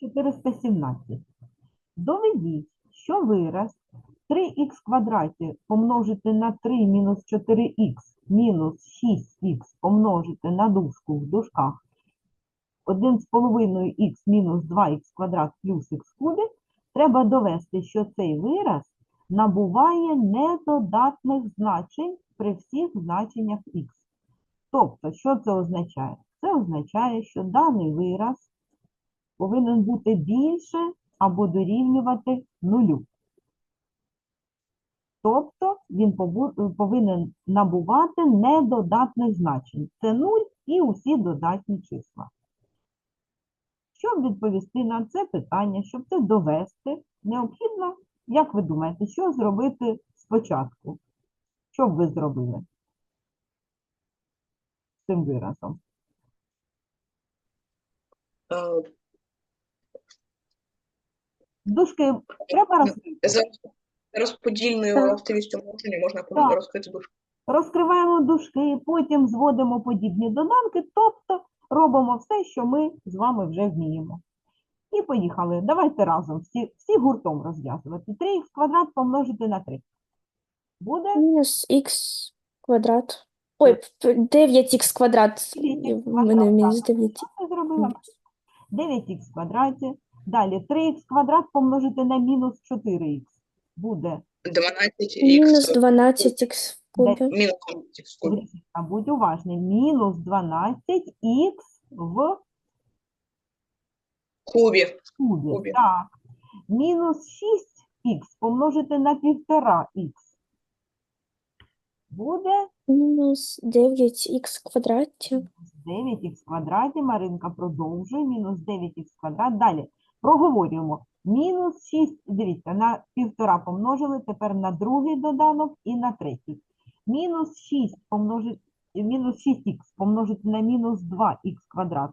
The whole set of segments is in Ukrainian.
417. Доведіть, що вираз 3х квадраті помножити на 3 мінус 4х мінус 6х помножити на дужку в дужках 1,5х мінус 2х квадрат плюс х кубі, треба довести, що цей вираз набуває недодатних значень при всіх значеннях х. Тобто, що це означає? Це означає, що даний вираз повинен бути більше або дорівнювати нулю. Тобто він повинен набувати недодатних значень. Це 0 і усі додатні числа. Щоб відповісти на це питання, щоб це довести, необхідно, як ви думаєте, що зробити спочатку? Що б ви зробили з цим виразом? Дужки треба роз... За розподільною властивістю множення можна Так. розкрити дужку. розкриваємо дужки, потім зводимо подібні доданки, тобто робимо все, що ми з вами вже вміємо. І поїхали. Давайте разом, всі, всі гуртом розв'язувати. 3х квадрат помножити на 3. Буде Мінус х квадрат. Ой, 9х квадрат. 9х У мене квадрат, мінус так. 9. Що я 9х в квадраті. Далі 3х квадрат помножити на мінус 4х. Буде 12х Мінус 12х в кубі. мінус 12х в кубі. А будь уважний, мінус 12х в кубі. кубі. Кубі. Так. Мінус 6х помножити на 1,5х. Буде Мінус 9х в квадраті. 9х в квадраті. Маринка продовжує. Мінус 9х в квадрат. Далі проговорюємо. Мінус 6, дивіться, на 1,5 помножили, тепер на другий доданок і на третій. Мінус 6 помножити, мінус 6х помножити на мінус 2х квадрат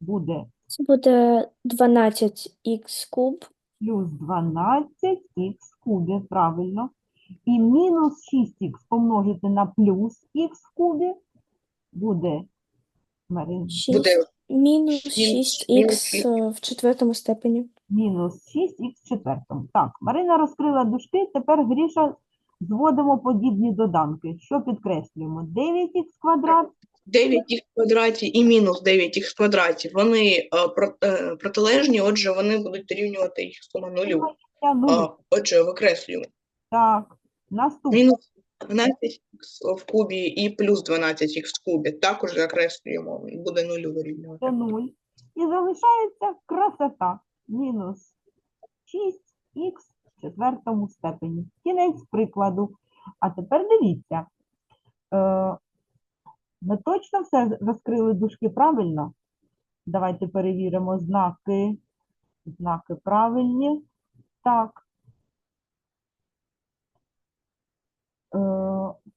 буде Це буде 12х куб. плюс 12х в кубі, правильно. І мінус 6х помножити на плюс х в кубі буде, Марин, 6. Буде Мінус мінус 6х в четвертому степені. мінус 6х в четвертому. Так, Марина розкрила дужки, тепер Гріша зводимо подібні доданки. Що підкреслюємо? 9х квадрат 9х в квадраті і мінус 9х в квадраті. Вони е, про- е, протилежні, отже, вони будуть дорівнювати їх сума нулю. А, Отже, викреслюємо. Так, наступне. Мінус 12х в кубі і плюс 12х в кубі. Також закреслюємо, буде нулю вирівнювати. це 0. І залишається красота. Мінус 6х в четвертому степені. Кінець прикладу. А тепер дивіться. Е, ми точно все розкрили дужки правильно? Давайте перевіримо знаки. Знаки правильні. Так. Е,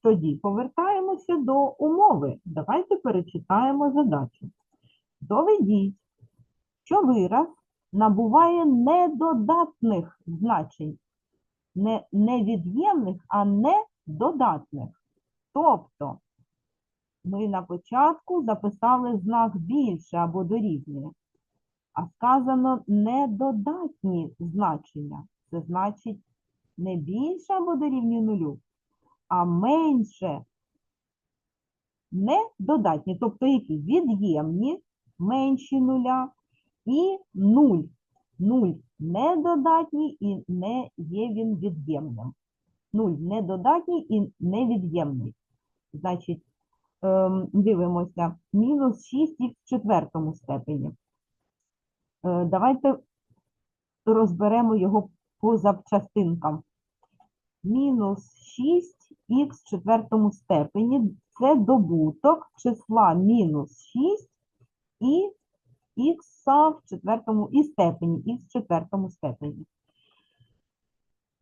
тоді повертаємося до умови. Давайте перечитаємо задачу. Доведіть, що вираз набуває недодатних значень. Не, не від'ємних, а недодатних. Тобто, ми на початку записали знак більше або дорівнює, а сказано недодатні значення. Це значить не більше або дорівнює нулю, а менше недодатні, тобто які від'ємні, менші нуля, і нуль. Нуль недодатній і не є він від'ємним. Нуль недодатній і невід'ємний. Значить, ем, дивимося, мінус 6 в четвертому степені. Е, давайте розберемо його по запчастинкам. Мінус 6х в четвертому степені – це добуток числа мінус 6 і х в четвертому і степені, х в четвертому степені.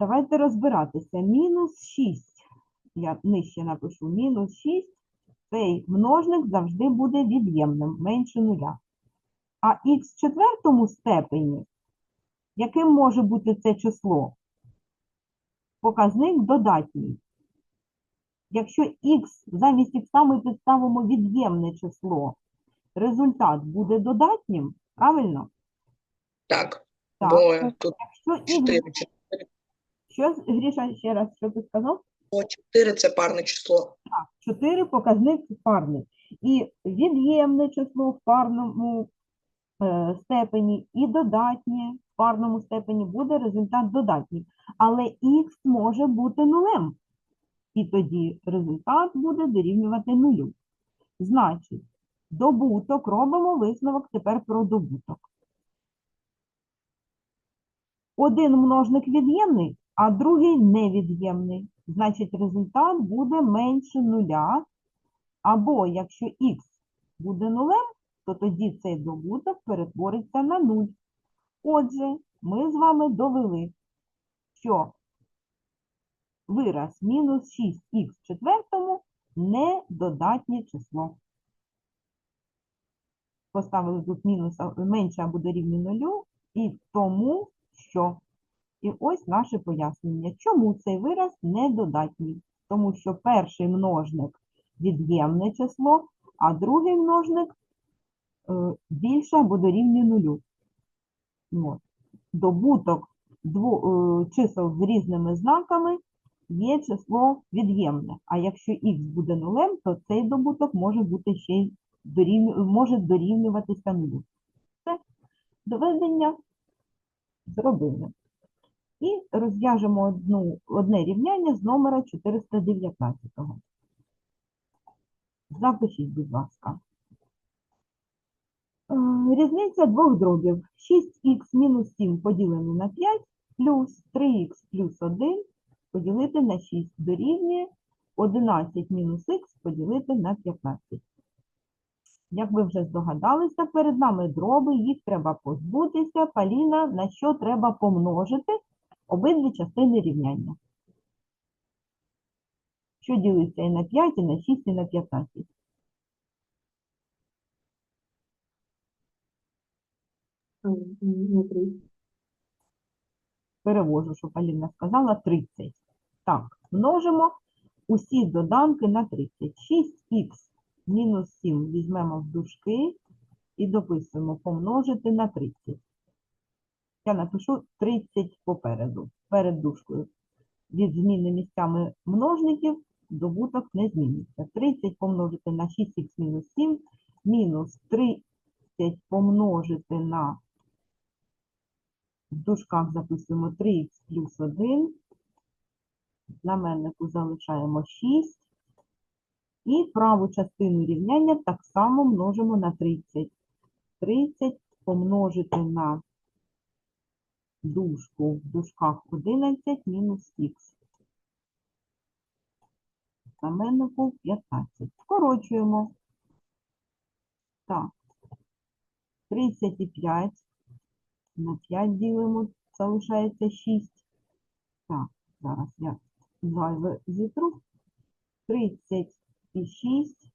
Давайте розбиратися. Мінус 6, я нижче напишу, мінус 6, цей множник завжди буде від'ємним, менше нуля. А х в четвертому степені, яким може бути це число? Показник додатній. Якщо х замість х ми підставимо від'ємне число, результат буде додатнім, правильно? Так, Так, бо тут якщо х, 4. що, Гріша, ще раз, що ти сказав? 4 це парне число. Так, 4 показник парний. І від'ємне число в парному е, степені і додатнє в парному степені буде результат додатній. Але х може бути нулем. І тоді результат буде дорівнювати нулю. Значить, добуток робимо висновок тепер про добуток. Один множник від'ємний, а другий невід'ємний. Значить, результат буде менше нуля. Або якщо х буде нулем, то тоді цей добуток перетвориться на 0. Отже, ми з вами довели, що вираз мінус 6х в четвертому не додатнє число. Поставили тут мінус менше або дорівнює нулю, і тому що. І ось наше пояснення. Чому цей вираз недодатній? Тому що перший множник від'ємне число, а другий множник е, більше або дорівнює нулю. Добуток е, чисел з різними знаками є число від'ємне. А якщо х буде нулем, то цей добуток може бути ще й дорівню, може дорівнюватися нулю. Це доведення зробили. І розв'яжемо одну, одне рівняння з номера 419. Запишіть, будь ласка. Е, Різниця двох дробів. 6х мінус 7 поділене на 5 плюс 3х плюс 1 поділити на 6 дорівнює 11 мінус х поділити на 15. Як ви вже здогадалися, перед нами дроби, їх треба позбутися. Паліна, на що треба помножити обидві частини рівняння. Що ділиться і на 5, і на 6, і на 15. Перевожу, що Поліна сказала, 30. Так, множимо усі доданки на 30. 6х мінус 7 візьмемо в дужки і дописуємо помножити на 30. Я напишу 30 попереду, перед дужкою. Від зміни місцями множників добуток не зміниться. 30 помножити на 6х мінус 7, мінус 30 помножити на в дужках записуємо 3х плюс 1. Знаменнику залишаємо 6. І праву частину рівняння так само множимо на 30. 30 помножити на дужку в дужках 11 мінус х. Знаменнику 15. Скорочуємо. Так. 35 на 5 ділимо, залишається 6. Так, зараз я зайве зітру. 30 і 6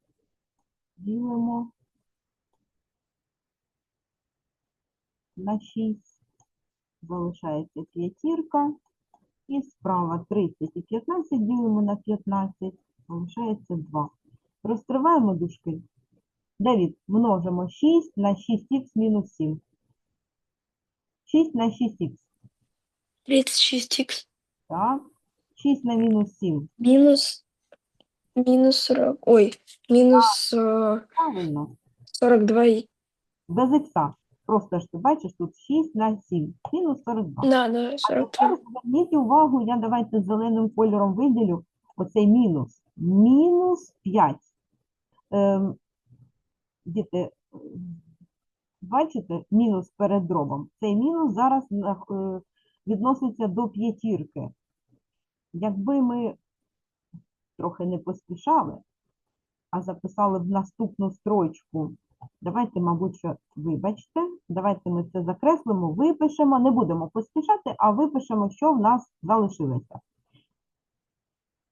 ділимо на 6. Залишається п'ятірка. І справа 30 і 15 ділимо на 15, залишається 2. Розкриваємо дужки. Давід, множимо 6 на 6х мінус 7. 6 на 6х. 36х. Так. 6 на мінус 7. Мінус, мінус 40, ой, мінус е, Правильно. 42. і- Без ікса. Просто ж ти бачиш тут 6 на 7. Мінус 42. Да, да, А 42. тепер зверніть увагу, я давайте зеленим кольором виділю оцей мінус. Мінус 5. Ем, діти, м, бачите, мінус перед дробом. Цей мінус зараз е, відноситься до п'ятірки. Якби ми трохи не поспішали, а записали б наступну строчку, давайте, мабуть, що вибачте, давайте ми це закреслимо, випишемо, не будемо поспішати, а випишемо, що в нас залишилося.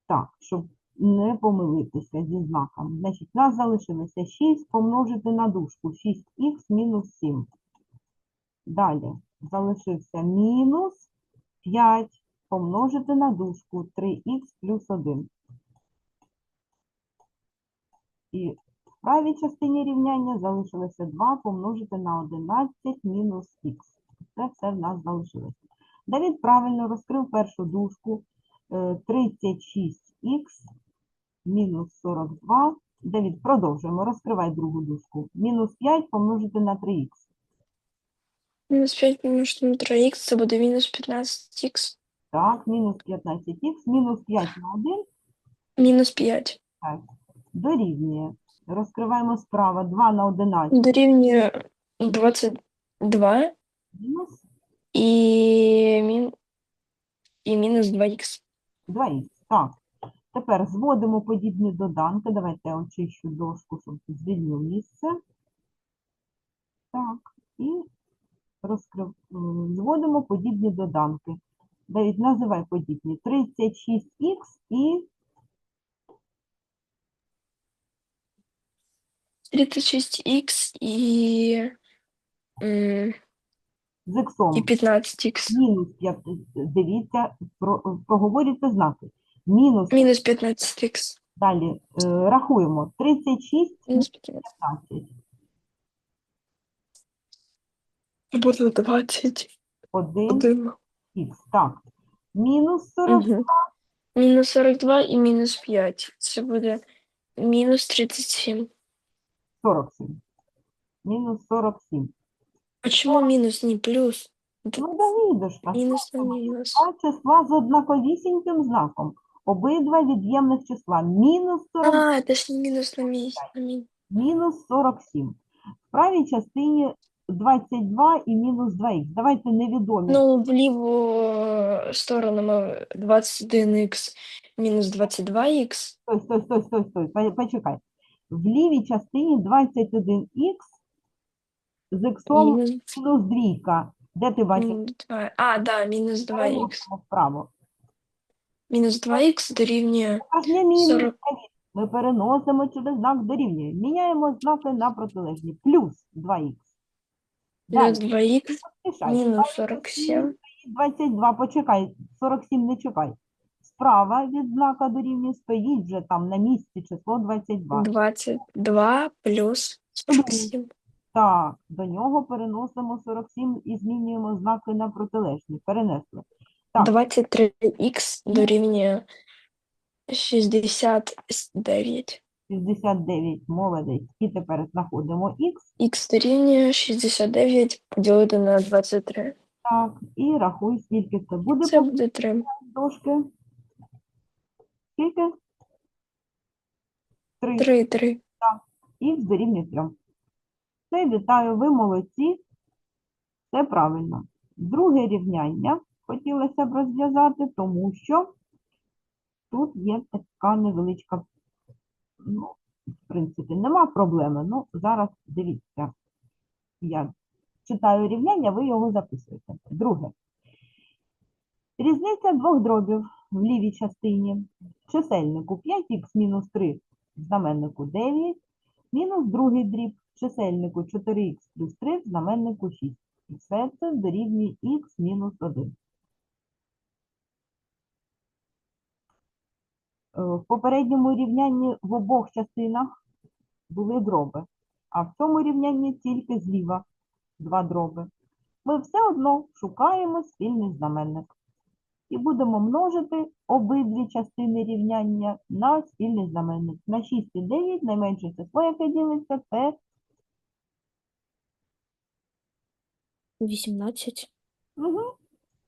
Так, щоб не помилитися зі знаком. Значить, в нас залишилося 6 помножити на дужку, 6х мінус 7. Далі залишився мінус 5 помножити на дужку 3х плюс 1. І в правій частині рівняння залишилося 2 помножити на 11 мінус х. Це все в нас залишилося. Давід правильно розкрив першу дужку. Е, 36х мінус 42. Давід, продовжуємо. Розкривай другу дужку. Мінус 5 помножити на 3х. Мінус 5 помножити на 3х, це буде мінус 15х. Так, мінус 15х, мінус 5 на 1, Мінус 5. 5. Дорівнює. Розкриваємо справа 2 на 11 Дорівнює 22 мінус і, мін... і мінус 2х. 2х. Так. Тепер зводимо подібні доданки. Давайте я очищу дошку, щоб звільнив місце. Так. І розкрив... зводимо подібні доданки. Давид, називай подібні. 36х і 36х і, м, з іксом. і 15х. Мінус 5. Дивіться, про, проговорюйте знаки. Мінус, Мінус 15х. далі е, рахуємо. 36 і Мінус 15. 15. Буде 20. 1 Один. х. Так. Мінус 40. Угу. Мінус 42 і мінус 5. Це буде мінус 37. 47. Мінус 47. А чому мінус, не плюс? Д- Ну, Давідушка, Мінус на мінус. два числа з однаковісіньким знаком. Обидва від'ємних числа. Мінус 40, А, це ж не мінус на мінус. На мінус. мінус 47. В правій частині 22 і мінус 2х. Давайте невідомі. Ну, в ліву е, сторону ми 21х мінус 22х. Стой, стой, стой, стой, стой. Почекай. В лівій частині 21х з іксом Мінус, мінус двійка. Де ти бачиш? мінус 2. А, да, мінус 2х. Вправо. Мінус 2х дорівнює Аж не мінус. 40. Ми переносимо через знак дорівнює. Міняємо знаки на протилежні. Плюс 2х. Плюс Далі. 2х Пишай. мінус 47. 22, почекай, 47 не чекай. Справа від знака дорівнює стоїть вже там на місці число 22. 22 плюс 47. Так, до нього переносимо 47 і змінюємо знаки на протилежні. Перенесли. Так. 23х дорівнює 69. 69, молодець. І тепер знаходимо х. Х дорівнює 69 поділити на 23. Так, і рахуй, скільки це буде Це буде 3. дошки. Скільки? 3. 3, 3. Х дорівнює 3. Все, вітаю, ви молодці. Все правильно. Друге рівняння хотілося б розв'язати, тому що тут є така невеличка, ну, в принципі, нема проблеми. Ну, зараз дивіться. Я читаю рівняння, ви його записуєте. Друге. Різниця двох дробів в лівій частині. Чисельнику 5х мінус 3, в знаменнику 9, мінус другий дріб в чисельнику 4х плюс 3, в знаменнику 6. І все це дорівнює х мінус 1. В попередньому рівнянні в обох частинах були дроби, а в цьому рівнянні тільки зліва два дроби. Ми все одно шукаємо спільний знаменник і будемо множити обидві частини рівняння на спільний знаменник. На 6 і 9 найменше число, яке ділиться, це 18. Угу.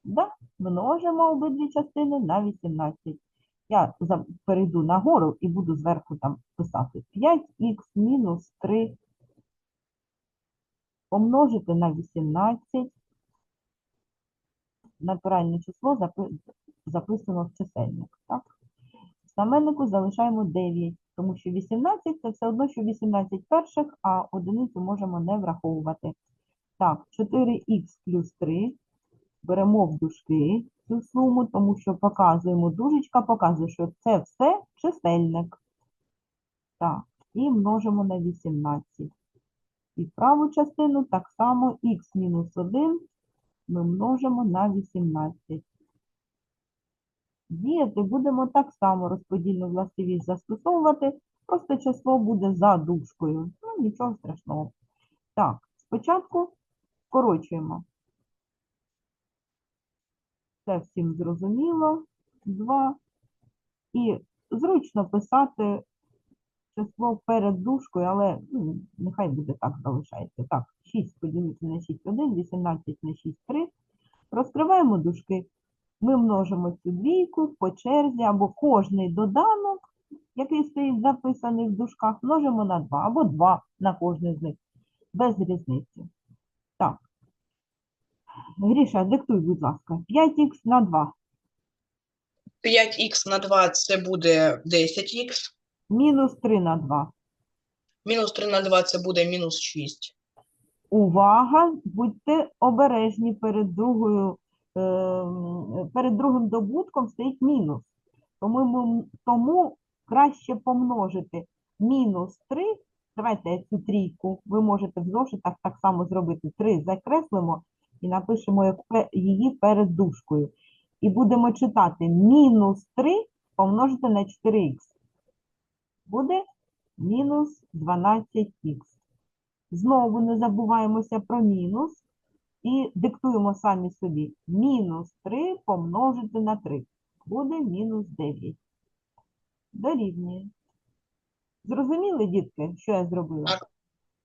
Да. Множимо обидві частини на 18. Я перейду нагору і буду зверху там писати 5х мінус 3 помножити на 18. Натуральне число запи- записано в чисельник. Так? В знаменнику залишаємо 9, тому що 18 це все одно, що 18 перших, а одиницю можемо не враховувати. Так, 4х плюс 3 беремо в дужки цю суму, тому що показуємо, дужечка показує, що це все чисельник. Так, і множимо на 18. І праву частину так само х мінус 1 ми множимо на 18. Діяти будемо так само розподільну властивість застосовувати, просто число буде за дужкою. Ну, нічого страшного. Так, спочатку скорочуємо. Це всім зрозуміло. 2. І зручно писати число перед дужкою, але ну, нехай буде так залишається. Так, 6 поділити на 6 1, 18 на 6 3. Розкриваємо дужки. Ми множимо цю двійку по черзі, або кожний доданок, який стоїть записаний в дужках, множимо на 2, або 2 на кожний з них. Без різниці. Гріша, диктуй, будь ласка. 5х на 2. 5х на 2 це буде 10х. Мінус 3 на 2. Мінус 3 на 2 це буде мінус 6. Увага! Будьте обережні перед другою, ем, перед другим добутком стоїть мінус. Тому, ми- тому краще помножити мінус 3. Давайте цю трійку. Ви можете в зошитах так само зробити. 3 закреслимо і напишемо її перед дужкою. І будемо читати мінус 3 помножити на 4х. Буде мінус 12х. Знову не забуваємося про мінус і диктуємо самі собі. Мінус 3 помножити на 3. Буде мінус 9. Дорівнює. Зрозуміли, дітки, що я зробила?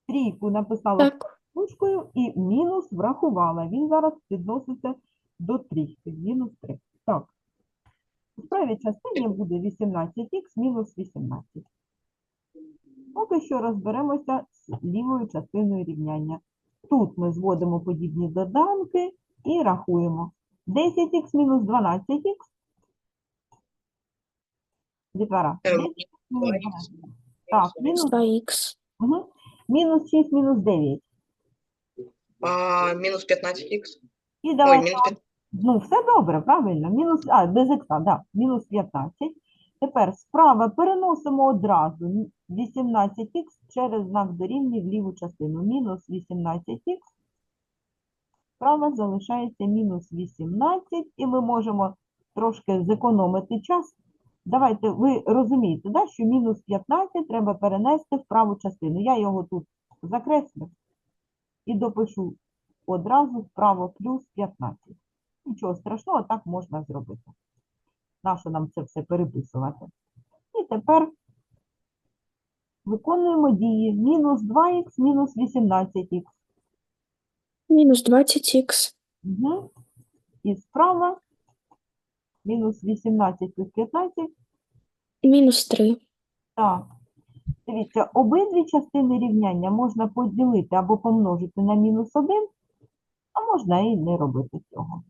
Трійку написала Так. Ручкою і мінус врахувала. Він зараз підноситься до трійки. Мінус 3. Так. У правій частині буде 18х мінус 18. Поки що розберемося з лівою частиною рівняння. Тут ми зводимо подібні доданки і рахуємо. 10х мінус 12х. Дітвора. Ем, 10х мінус 12. Так, мінус, 2х. угу. мінус 6, мінус 9. А, мінус 15х. І Ой, давайте мінус 15. Ну, все добре, правильно. Мінус, а, без ікса, да, мінус 15. Тепер справа переносимо одразу 18х через знак дорівнює в ліву частину. Мінус 18х. Справа залишається мінус 18, і ми можемо трошки зекономити час. Давайте, ви розумієте, да, що мінус 15 треба перенести в праву частину. Я його тут закреслю і допишу одразу вправо плюс 15. Нічого страшного, так можна зробити. Нащо нам це все переписувати? І тепер виконуємо дії. Мінус 2х, мінус 18х. Мінус 20х. Угу. І справа мінус 18 плюс 15. Мінус 3. Так. Дивіться, обидві частини рівняння можна поділити або помножити на мінус 1, а можна і не робити цього.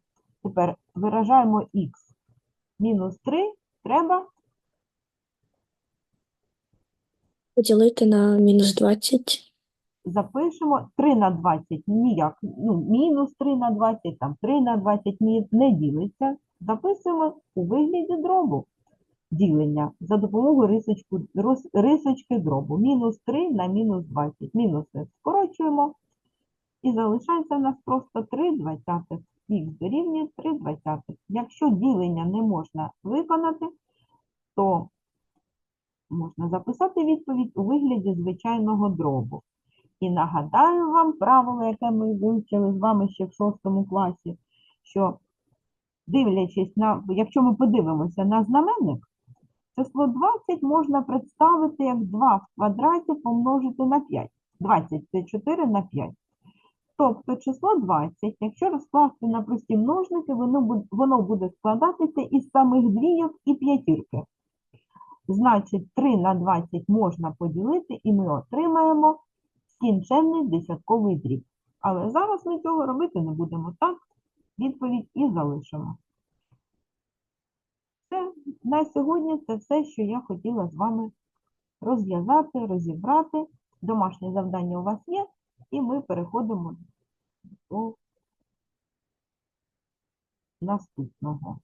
Тепер виражаємо х. Мінус 3 треба Поділити на мінус 20. запишемо 3 на 20 ніяк, ну, мінус 3 на 20, там 3 на 20 не ділиться. Записуємо у вигляді дробу ділення за допомогою рисочку, рисочки дробу. Мінус 3 на мінус 20. Мінуси скорочуємо. І залишається в нас просто 3 двадцятих. Х дорівнює 3 двадцятих. Якщо ділення не можна виконати, то можна записати відповідь у вигляді звичайного дробу. І нагадаю вам правило, яке ми вивчили з вами ще в шостому класі, що дивлячись на, якщо ми подивимося на знаменник, число 20 можна представити як 2 в квадраті помножити на 5. 20 – це 4 на 5. Тобто число 20, якщо розкласти на прості множники, воно буде складатися із самих двійок і п'ятірки. Значить, 3 на 20 можна поділити, і ми отримаємо скінченний десятковий дріб. Але зараз ми цього робити не будемо. Так, відповідь і залишимо. Це на сьогодні це все, що я хотіла з вами розв'язати, розібрати. Домашнє завдання у вас є, і ми переходимо до наступного.